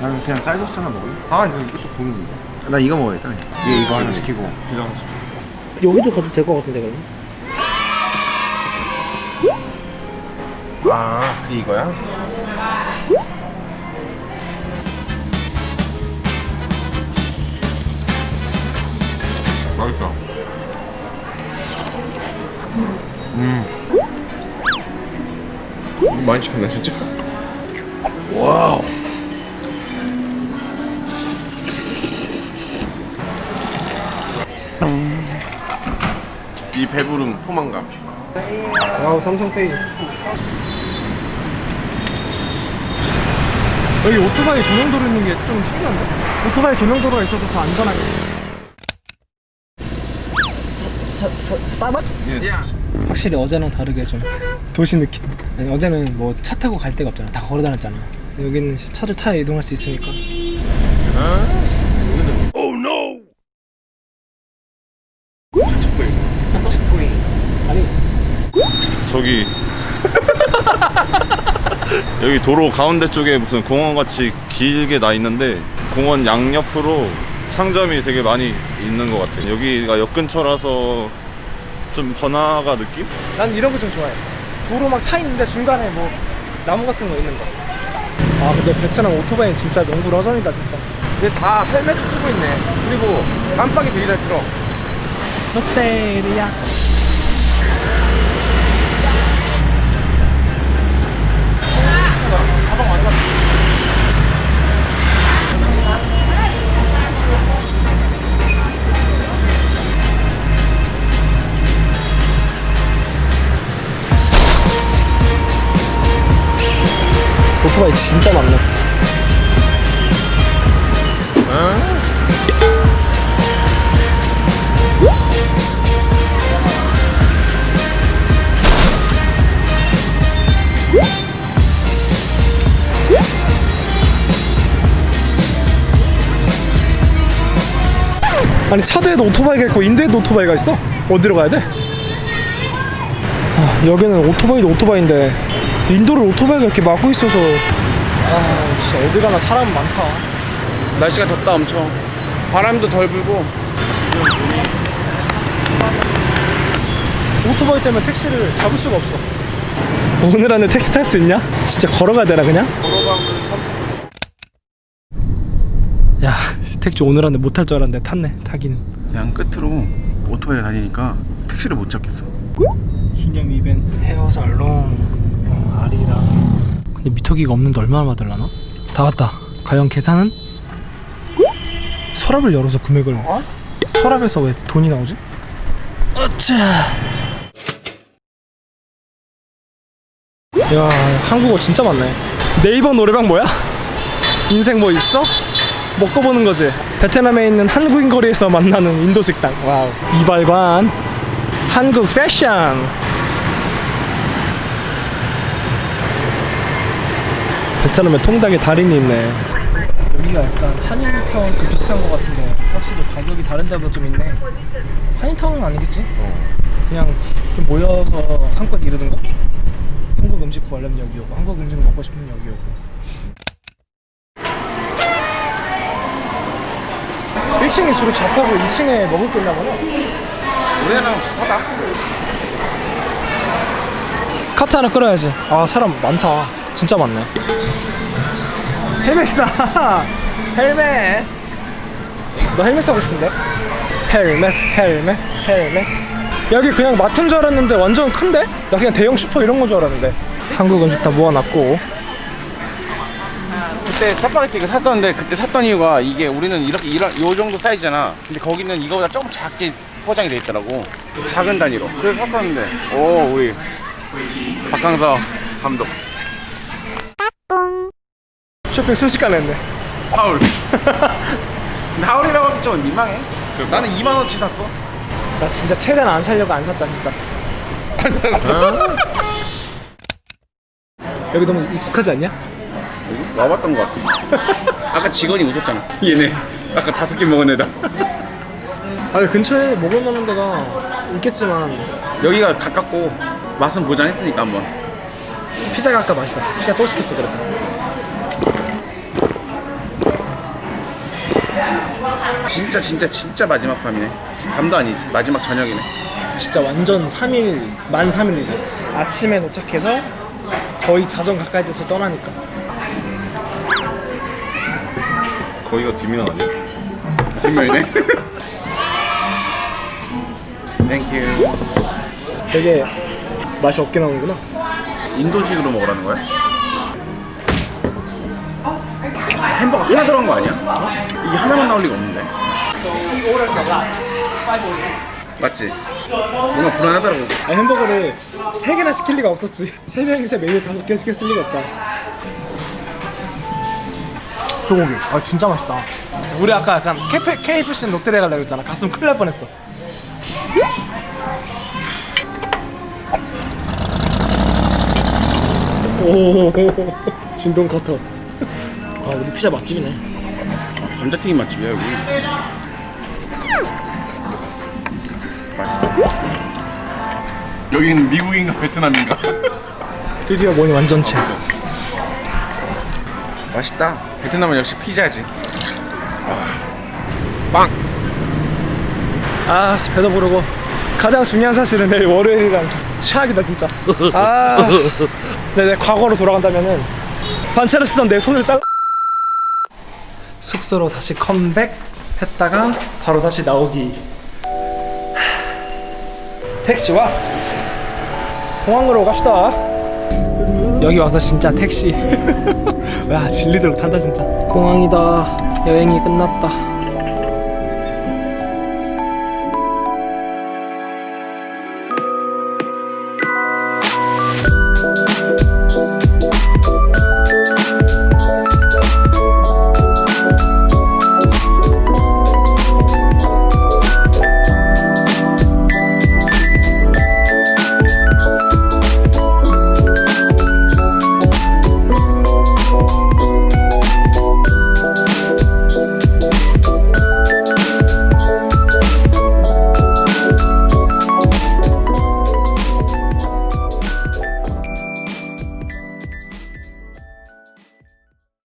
나는 그냥 쌀국수 하나 먹을래? 아 이거 이것도 고민이다 나 이거 먹어야겠다 그냥. 얘 이거 하나 시키고. 이거 하나 시키고 여기도 가도 될 것 같은데 그럼? 아 그게 이거야? 맛있어. 음 많이 시켰네 진짜? 와우 이 배부름 포만감. 와우 삼성페이. 여기 오토바이 전용도로 있는 게 좀 신기한데? 오토바이 전용도로가 있어서 더 안전하게. 스타벅? 확실히 어제랑 다르게 좀 도시 느낌. 아니, 어제는 뭐 차 타고 갈 데가 없잖아. 다 걸어 다녔잖아. 여기는 차를 타야 이동할 수 있으니까. 아 저기 여기 도로 가운데 쪽에 무슨 공원 같이 길게 나 있는데 공원 양옆으로 상점이 되게 많이 있는 것 같아. 여기가 역 근처라서 좀 번화가 느낌? 난 이런 거 좀 좋아해. 도로 막 차 있는데 중간에 뭐 나무 같은 거 있는 거. 아 근데 베트남 오토바이는 진짜 명불허전이다 진짜. 근데 다 헬멧 쓰고 있네 그리고 깜빡이 되게 잘 들어 롯데리아. 오토바이 진짜 많네. 아니 차도에도 오토바이가 있고 인도에도 오토바이가 있어? 어디로 가야 돼? 아, 여기는 오토바이도 오토바이인데 인도를 오토바이가 이렇게 막고 있어서 아 진짜 어디 가나 사람 많다 날씨가 덥다 엄청 바람도 덜 불고 오토바이 때문에 택시를 잡을 수가 없어 오늘 안에 택시 탈 수 있냐? 진짜 걸어가야 되나 그냥? 야 택시 오늘 안에 못탈 줄 알았는데 탔네 타기는 양 끝으로 오토바이가 다니니까 택시를 못 잡겠어 기념 이벤트 헤어 살롱 어, 아리랑 근데 미터기가 없는데 얼마나 받을라나? 다 왔다 과연 계산은? 서랍을 열어서 금액을 서랍에서 왜 돈이 나오지? 어차 야 한국어 진짜 많네 네이버 노래방 뭐야? 인생 뭐 있어? 먹고 보는 거지. 베트남에 있는 한국인 거리에서 만나는 인도 식당. 와우. 이발관. 한국 패션. 베트남에 통닭에 달인이 있네. 여기가 약간 한인타운도 비슷한 것 같은데 확실히 가격이 다른 데보다 좀 있네. 한인타운은 아니겠지? 그냥 좀 모여서 한껏 이르는 거? 한국 음식 구하려면 여기 오고 한국 음식 먹고 싶으면 여기 오고 1층이 주로 잡하고 2층에 먹을 게 있나 보네 우리나라랑 비슷하다 카트 하나 끌어야지. 아 사람 많다. 진짜 많네. 헬멧이다. 헬멧. 너 헬멧 사고 싶은데? 헬멧, 헬멧, 헬멧. 여기 그냥 마트인 줄 알았는데 완전 큰데? 나 그냥 대형 슈퍼 이런 거줄 알았는데. 한국 음식 다 모아놨고. 그때 짜파게티 이거 샀었는데 그때 샀던 이유가 이게 우리는 이렇게 이런 요 정도 사이즈잖아. 근데 거기는 이거보다 조금 작게 포장이 돼 있더라고. 작은 단위로. 그래서 샀었는데. 오 우리 박항서 감독. 쇼핑 순식간에 했네. 하울. 하울이라고 하기 좀 민망해. 나는 2만 원치 샀어. 나 진짜 최대한 안 살려고 안 샀다 진짜. 여기 너무 익숙하지 않냐? 와봤던 것 같아. 아까 직원이 웃었잖아. 얘네. 아까 다섯 개 먹은 애다. 아니 근처에 먹을 만한 데가 있겠지만 여기가 가깝고 맛은 보장했으니까 한번. 피자가 아까 맛있었어. 피자 또 시켰지 그래서. 진짜 진짜 진짜 마지막 밤이네. 밤도 아니지. 마지막 저녁이네. 진짜 완전 3일 만 3일이지. 아침에 도착해서 거의 자정 가까이 돼서 떠나니까 거기가 디미넌 아니야? 뒷면이네? 땡큐 되게 맛이 없게 나오는구나. 인도식으로 먹으라는 거야? 햄버거 하나 들어간 거 아니야? 이게 하나만 나올 리가 없는데. 맞지? 뭔가 불안하더라고. 아, 햄버거를 3개나 시킬 리가 없었지. 3명이서 메뉴 5개 시켰을 리가 없다 소고기. 아 진짜 맛있다. 우리 아까 약간 KF, KFC 롯데리아 가려고 했잖아. 갔으면 큰일 날 뻔했어. 오. 진동 커터. 아 여기 피자 맛집이네. 감자튀김 맛집이야 여기. 여기는 미국인가 베트남인가? 드디어 모니 완전체. 맛있다 베트남은 역시 피자지. 아 씨, 배도 부르고. 가장 중요한 사실은 내일 월요일이란 최악이다 진짜. 아 내, 내 과거로 돌아간다면은 반차를 쓰던 내 손을 잘 숙소로 다시 컴백 했다가 바로 다시 나오기. 하, 택시 왔어 공항으로 갑시다. 여기 와서 진짜 택시 야 질리도록 탄다 진짜. 공항이다. 여행이 끝났다